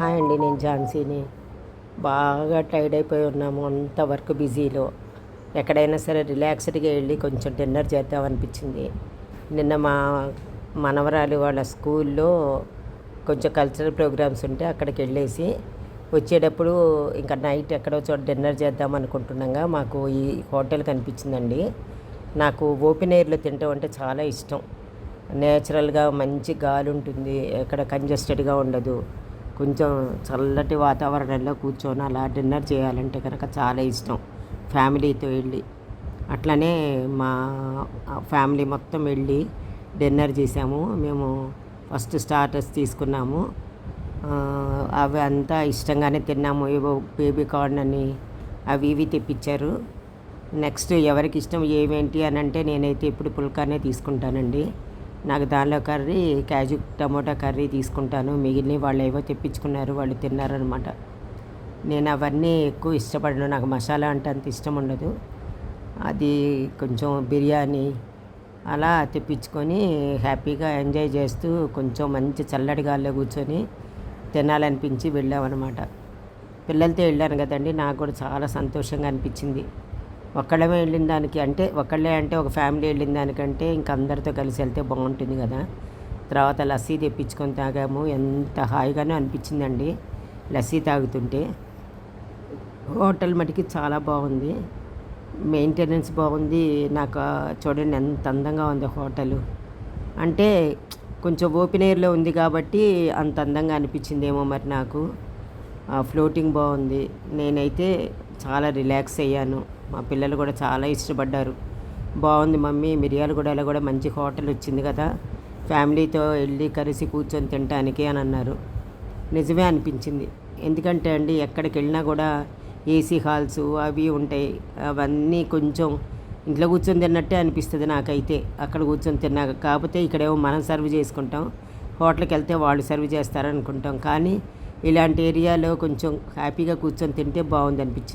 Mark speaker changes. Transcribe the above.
Speaker 1: Hi అండి నేను ఝాన్సీని. బాగా టైర్డ్ అయిపోయి ఉన్నాము అంత వర్క్ బిజీలో. ఎక్కడైనా సరే రిలాక్స్డ్గా వెళ్ళి కొంచెం డిన్నర్ చేద్దాం అనిపించింది. నిన్న మా మనవరాలు వాళ్ళ స్కూల్లో కొంచెం కల్చరల్ ప్రోగ్రామ్స్ ఉంటే అక్కడికి వెళ్ళేసి వచ్చేటప్పుడు ఇంకా నైట్ ఎక్కడో చోట డిన్నర్ చేద్దాం అనుకుంటుండగా మాకు ఈ హోటల్ కనిపించిందండి. నాకు ఓపెన్ ఎయిర్లో తింటాం అంటే చాలా ఇష్టం. నేచురల్గా మంచి గాలి ఉంటుంది ఎక్కడ కంజెస్టెడ్గా ఉండదు. కొంచెం చల్లటి వాతావరణంలో కూర్చొని అలా డిన్నర్ చేయాలంటే కనుక చాలా ఇష్టం. ఫ్యామిలీతో వెళ్ళి. అట్లనే మా ఫ్యామిలీ మొత్తం వెళ్ళి డిన్నర్ చేసాము. మేము ఫస్ట్ స్టార్టర్స్ తీసుకున్నాము. అవి అంతా ఇష్టంగానే తిన్నాము. ఏవో బేబీ కార్న్ అని అవి ఇవి తెప్పించారు. నెక్స్ట్ ఎవరికి ఇష్టం ఏమేంటి అని అంటే నేనైతే ఇప్పుడు పుల్కానే తీసుకుంటానండి. నాకు దానిలో కర్రీ క్యాజు టమోటా కర్రీ తీసుకుంటాను. మిగిలిన వాళ్ళు ఏవో తెప్పించుకున్నారు వాళ్ళు తిన్నారనమాట నేను అవన్నీ ఎక్కువ ఇష్టపడను. నాకు మసాలా అంటే అంత ఇష్టం ఉండదు. అది కొంచెం బిర్యానీ అలా తెప్పించుకొని హ్యాపీగా ఎంజాయ్ చేస్తూ కొంచెం మంచి చల్లటి గాల్లో కూర్చొని తినాలనిపించి వెళ్ళామన్నమాట. పిల్లలతో వెళ్ళాను కదండి నాకు కూడా చాలా సంతోషంగా అనిపించింది. ఒక్కళ్ళమే వెళ్ళిన దానికి అంటే ఒక్కళ్ళే అంటే ఒక ఫ్యామిలీ వెళ్ళిన దానికంటే ఇంక అందరితో కలిసి వెళ్తే బాగుంటుంది కదా. తర్వాత లస్సీ తెప్పించుకొని తాగాము. ఎంత హాయిగానే అనిపించిందండి లస్సీ తాగుతుంటే. హోటల్ మటుకి చాలా బాగుంది. మెయింటెనెన్స్ బాగుంది. నాకు చూడండి ఎంత అందంగా ఉంది హోటల్. అంటే కొంచెం ఓపెన్ ఎయిర్లో ఉంది కాబట్టి అంత అందంగా అనిపించిందేమో మరి నాకు. ఫ్లోటింగ్ బాగుంది. నేనైతే చాలా రిలాక్స్ అయ్యాను. మా పిల్లలు కూడా చాలా ఇష్టపడ్డారు. బాగుంది మమ్మీ మిర్యాలగూడలో కూడా మంచి హోటల్ వచ్చింది కదా. ఫ్యామిలీతో వెళ్ళి కలిసి కూర్చొని తినటానికి అని అన్నారు. నిజమే అనిపించింది. ఎందుకంటే అండి ఎక్కడికి వెళ్ళినా కూడా ఏసీ హాల్స్ అవి ఉంటాయి. అవన్నీ కొంచెం ఇంట్లో కూర్చొని తిన్నట్టే అనిపిస్తుంది నాకైతే. అక్కడ కూర్చొని తిన్నాక. కాకపోతే ఇక్కడేమో మనం సర్వ్ చేసుకుంటాం. హోటల్కి వెళ్తే వాళ్ళు సర్వ్ చేస్తారనుకుంటాం. కానీ ఇలాంటి ఏరియాలో కొంచెం హ్యాపీగా కూర్చొని తింటే బాగుంది అనిపించింది.